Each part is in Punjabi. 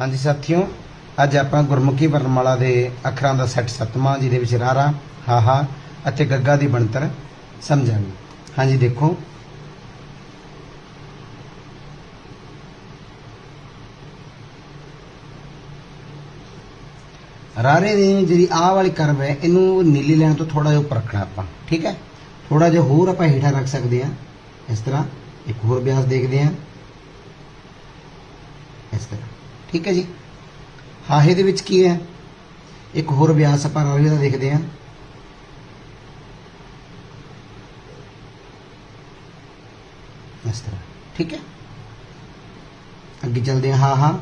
ਹਾਂਜੀ ਸਾਥੀਓ, ਅੱਜ ਆਪਾਂ ਗੁਰਮੁਖੀ ਵਰਣਮਾਲਾ ਦੇ ਅੱਖਰਾਂ ਦਾ ਸੈੱਟ ਸੱਤਵਾਂ, ਜਿਹਦੇ ਵਿੱਚ ਰਾਰਾ, ਹਾਹਾ ਅਤੇ ਗੱਗਾ ਦੀ ਬਣਤਰ ਸਮਝਾਂਗੇ। ਹਾਂਜੀ, ਦੇਖੋ। ਰਾਰੇ ਦੀ ਜਿਹੜੀ ਆਹ ਵਾਲੀ ਕਰਵ ਹੈ, ਇਹਨੂੰ ਨੀਲੀ ਲੈਣ ਤੋਂ ਥੋੜਾ ਜਿਹਾ ਉੱਪਰ ਰੱਖਣਾ ਆਪਾਂ, ਠੀਕ ਹੈ? ਥੋੜਾ ਜਿਹਾ ਹੋਰ ਆਪਾਂ ਹੇਠਾਂ ਰੱਖ ਸਕਦੇ ਹਾਂ। ਇਸ ਤਰ੍ਹਾਂ ਇੱਕ ਹੋਰ ਅਭਿਆਸ ਦੇਖਦੇ ਹਾਂ। ਇਸ ਤਰ੍ਹਾਂ। ਠੀਕ ਹੈ ਜੀ? ਹਾਹੇ ਦੇ ਵਿੱਚ ਕੀ ਹੈ? ਇੱਕ ਹੋਰ ਅਭਿਆਸ ਆਪਾਂ ਰਾਰੇ ਦਾ ਦੇਖਦੇ ਹਾਂ। ਇਸ ਤਰ੍ਹਾਂ, ਠੀਕ ਹੈ? ਅੱਗੇ ਚੱਲਦੇ ਹਾਂ ਹਾਂ ਹਾਂ।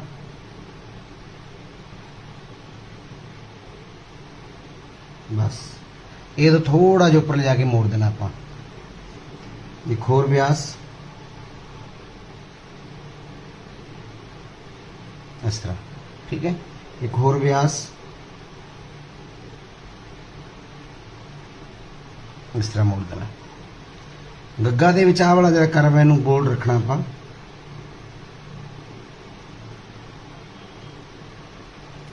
ਬਸ, ਇਹ ਤਾਂ ਥੋੜਾ ਜਿਹਾ ਉੱਪਰ ਲਿਜਾ ਕੇ ਮੋੜ ਦੇਣਾ ਆਪਾਂ। ਇੱਕ ਹੋਰ ਅਭਿਆਸ। ਇਸ ਤਰ੍ਹਾਂ ਠੀਕ ਹੈ ਇੱਕ ਹੋਰ ਅਭਿਆਸ ਇਸ ਤਰ੍ਹਾਂ ਮੋੜ ਦੇਣਾ ਗੱਗਾ ਦੇ ਵਿੱਚ ਆਹ ਵਾਲਾ ਜਿਹੜਾ ਕਰਵ ਹੈ ਇਹਨੂੰ ਬੋਲਡ ਰੱਖਣਾ ਆਪਾਂ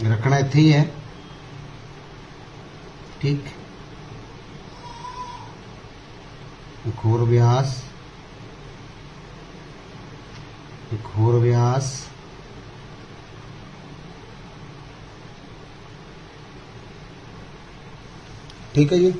ਰੱਖਣਾ ਇੱਥੇ ਹੀ ਹੈ ਠੀਕ ਇੱਕ ਹੋਰ ਅਭਿਆਸ ਇੱਕ ਹੋਰ ਅਭਿਆਸ ਠੀਕ ਹੈ ਜੀ।